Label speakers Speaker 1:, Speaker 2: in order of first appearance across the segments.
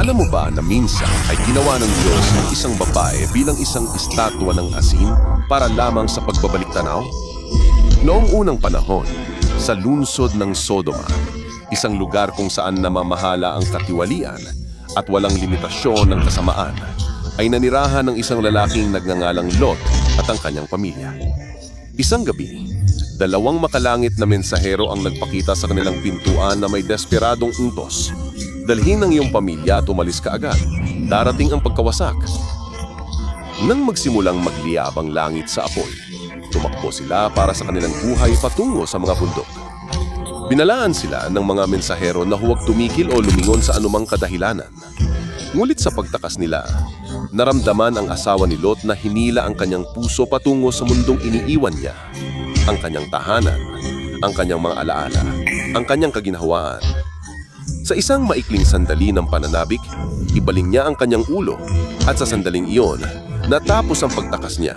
Speaker 1: Alam mo ba na minsan ay ginawa ng Diyos ang isang babae bilang isang estatwa ng asin para lamang sa pagbabalik tanaw? Noong unang panahon, sa lungsod ng Sodoma, isang lugar kung saan namamahala ang katiwalian at walang limitasyon ng kasamaan, ay nanirahan ng isang lalaking nagngangalang Lot at ang kanyang pamilya. Isang gabi, dalawang makalangit na mensahero ang nagpakita sa kanilang pintuan na may desperadong untos. Dalhin ang iyong pamilya at umalis ka agad. Darating ang pagkawasak. Nang magsimulang magliyabang langit sa apoy, tumakbo sila para sa kanilang buhay patungo sa mga bundok. Binalaan sila ng mga mensahero na huwag tumigil o lumingon sa anumang kadahilanan. Ngunit sa pagtakas nila, naramdaman ang asawa ni Lot na hinila ang kanyang puso patungo sa mundong iniiwan niya. Ang kanyang tahanan, ang kanyang mga alaala, ang kanyang kaginhawaan. Sa isang maikling sandali ng pananabik, ibaling niya ang kanyang ulo at sa sandaling iyon, natapos ang pagtakas niya.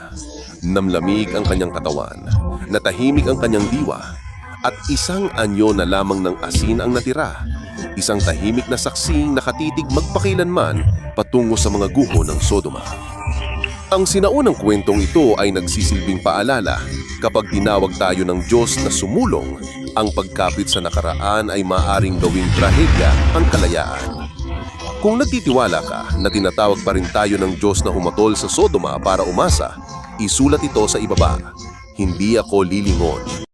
Speaker 1: Namlamig ang kanyang katawan, natahimik ang kanyang diwa, at isang anyo na lamang ng asin ang natira. Isang tahimik na saksing nakatitig magpakilanman patungo sa mga guho ng Sodoma. Ang sinaunang kwentong ito ay nagsisilbing paalala kapag tinawag tayo ng Diyos na sumulong, ang pagkapit sa nakaraan ay maaring gawing trahedya ang kalayaan. Kung nagtitiwala ka na tinatawag pa rin tayo ng Diyos na humatol sa Sodoma para umasa, isulat ito sa ibaba. Hindi ako lilingon.